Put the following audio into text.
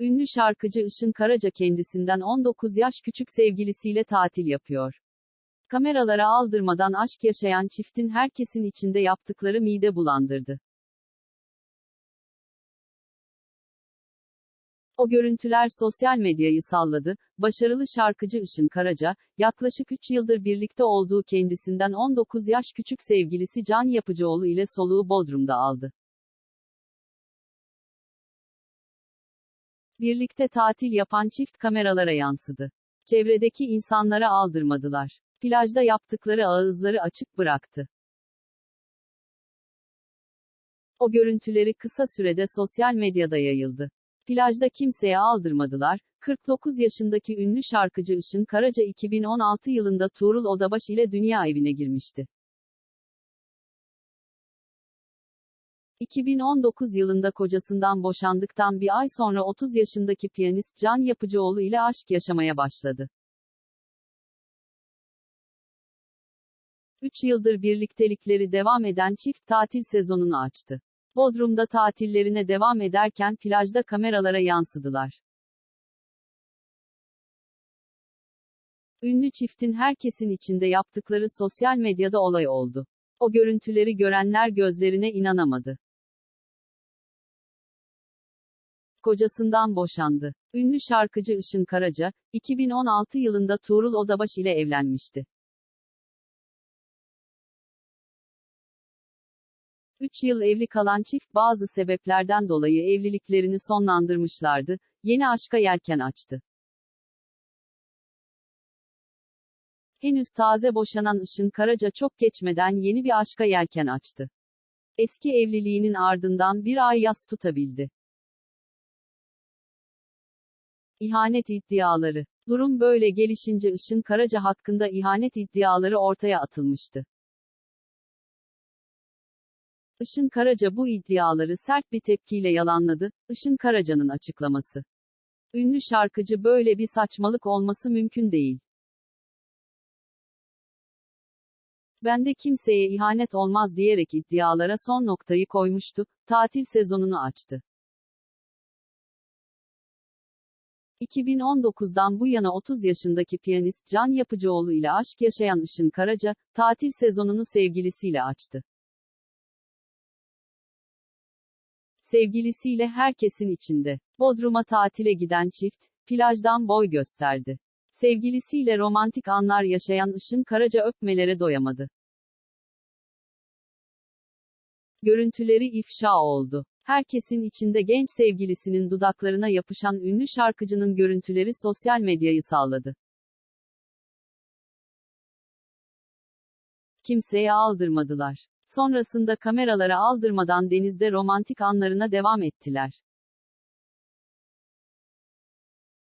Ünlü şarkıcı Işın Karaca kendisinden 19 yaş küçük sevgilisiyle tatil yapıyor. Kameralara aldırmadan aşk yaşayan çiftin herkesin içinde yaptıkları mide bulandırdı. O görüntüler sosyal medyayı salladı. Başarılı şarkıcı Işın Karaca, yaklaşık 3 yıldır birlikte olduğu kendisinden 19 yaş küçük sevgilisi Can Yapıcıoğlu ile soluğu Bodrum'da aldı. Birlikte tatil yapan çift kameralara yansıdı. Çevredeki insanlara aldırmadılar. Plajda yaptıkları ağızları açık bıraktı. O görüntüleri kısa sürede sosyal medyada yayıldı. Plajda kimseye aldırmadılar. 49 yaşındaki ünlü şarkıcı Işın Karaca 2016 yılında Tuğrul Odabaş ile dünya evine girmişti. 2019 yılında kocasından boşandıktan bir ay sonra 30 yaşındaki piyanist Can Yapıcıoğlu ile aşk yaşamaya başladı. 3 yıldır birliktelikleri devam eden çift tatil sezonunu açtı. Bodrum'da tatillerine devam ederken plajda kameralara yansıdılar. Ünlü çiftin herkesin içinde yaptıkları sosyal medyada olay oldu. O görüntüleri görenler gözlerine inanamadı. Kocasından boşandı. Ünlü şarkıcı Işın Karaca, 2016 yılında Tuğrul Odabaş ile evlenmişti. 3 yıl evli kalan çift bazı sebeplerden dolayı evliliklerini sonlandırmışlardı, yeni aşka yelken açtı. Henüz taze boşanan Işın Karaca çok geçmeden yeni bir aşka yelken açtı. Eski evliliğinin ardından bir ay yas tutabildi. İhanet iddiaları. Durum böyle gelişince Işın Karaca hakkında ihanet iddiaları ortaya atılmıştı. Işın Karaca bu iddiaları sert bir tepkiyle yalanladı. Işın Karaca'nın açıklaması. Ünlü şarkıcı böyle bir saçmalık olması mümkün değil. Bende kimseye ihanet olmaz diyerek iddialara son noktayı koymuştu. Tatil sezonunu açtı. 2019'dan bu yana 30 yaşındaki piyanist Can Yapıcıoğlu ile aşk yaşayan Işın Karaca, tatil sezonunu sevgilisiyle açtı. Sevgilisiyle herkesin içinde. Bodrum'a tatile giden çift, plajdan boy gösterdi. Sevgilisiyle romantik anlar yaşayan Işın Karaca öpmelere doyamadı. Görüntüleri ifşa oldu. Herkesin içinde genç sevgilisinin dudaklarına yapışan ünlü şarkıcının görüntüleri sosyal medyayı salladı. Kimseye aldırmadılar. Sonrasında kameralara aldırmadan denizde romantik anlarına devam ettiler.